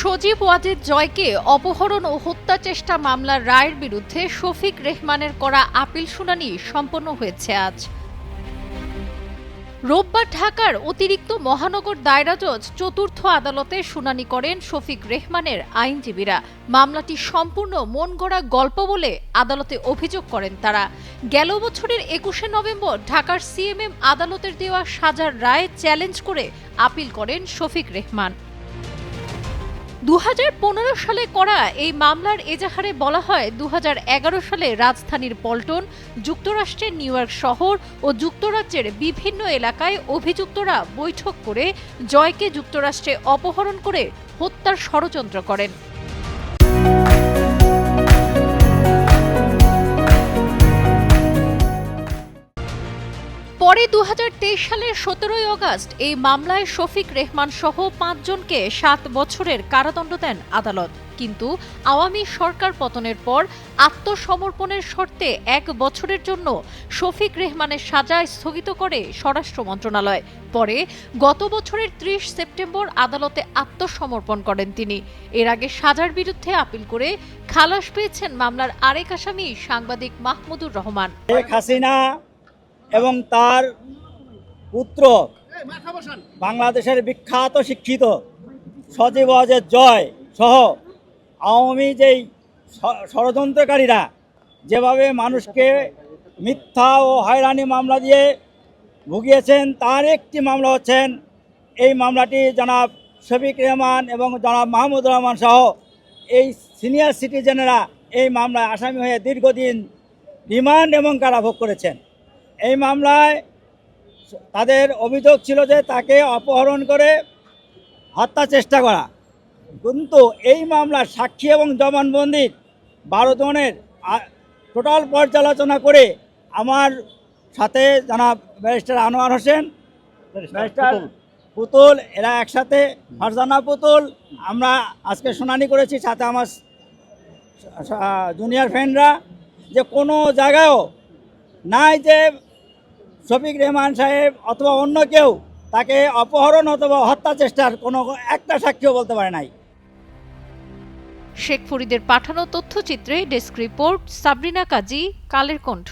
সজীব ওয়াজেদ জয়কে অপহরণ ও হত্যা চেষ্টা মামলার রায়ের বিরুদ্ধে শফিক রেহমানের করা আপিল শুনানি সম্পন্ন হয়েছে আজ। রোববার ঢাকার অতিরিক্ত মহানগর দায়রা জজ চতুর্থ আদালতে শুনানি করেন শফিক রেহমানের আইনজীবীরা। মামলাটি সম্পূর্ণ মন গড়া গল্প বলে আদালতে অভিযোগ করেন তারা। গেল বছরের একুশে নভেম্বর ঢাকার সিএমএম আদালতের দেওয়া সাজার রায় চ্যালেঞ্জ করে আপিল করেন শফিক রেহমান। দু হাজার পনেরো সালে করা এই মামলার এজাহারে বলা হয় দু হাজার এগারো সালে রাজধানীর পল্টন যুক্তরাষ্ট্রের নিউ ইয়র্ক শহর ও যুক্তরাজ্যের বিভিন্ন এলাকায় অভিযুক্তরা বৈঠক করে জয়কে যুক্তরাষ্ট্রে অপহরণ করে হত্যার ষড়যন্ত্র করেন। পরে দু হাজার তেইশ সালের সতেরোই আগস্ট এই মামলায় শফিক রেহমান সহ পাঁচজনকে সাত বছরের কারাদণ্ড দেন আদালত। কিন্তু আওয়ামী সরকার পতনের পর আত্মসমর্পণের শর্তে এক বছরের জন্য শফিক রেহমানের সাজা স্থগিত করে স্বরাষ্ট্র মন্ত্রণালয়। পরে গত বছরের ত্রিশ সেপ্টেম্বর আদালতে আত্মসমর্পণ করেন তিনি। এর আগে সাজার বিরুদ্ধে আপিল করে খালাস পেয়েছেন মামলার আরেক আসামি সাংবাদিক মাহমুদুর রহমান। এবং তার পুত্র বাংলাদেশের বিখ্যাত শিক্ষিত সজীব অজের জয় সহ আওয়ামী যেই ষড়যন্ত্রকারীরা যেভাবে মানুষকে মিথ্যা ও হয়রানি মামলা দিয়ে ভুগিয়েছেন, তার একটি মামলা হচ্ছেন এই মামলাটি জনাব শফিক রহমান এবং জনাব মাহমুদ রহমান সহ এই সিনিয়র সিটিজেনেরা এই মামলায় আসামি হয়ে দীর্ঘদিন রিমান্ড এবং কারাভোগ করেছেন। এই মামলায় তাদের অভিযোগ ছিল যে তাকে অপহরণ করে হত্যা চেষ্টা করা। কিন্তু এই মামলার সাক্ষী এবং জবানবন্দির বারো জনের টোটাল পর্যালোচনা করে আমার সাথে জানাব ব্যারিস্টার আনোয়ার হোসেন, ব্যারিস্টার পুতুল, এরা একসাথে, ফারজানা পুতুল, আমরা আজকে শুনানি করেছি সাথে আমার জুনিয়র ফ্রেন্ডরা যে কোনো জায়গায়ও নাই যে শফিক রেহমান সাহেব অথবা অন্য কেউ তাকে অপহরণ অথবা হত্যা চেষ্টার কোনো একটা সাক্ষীও বলতে পারে নাই। শেখ ফরিদের পাঠানো তথ্যচিত্রে ডেস্ক রিপোর্ট সাবরিনা কাজী, কালের কণ্ঠ।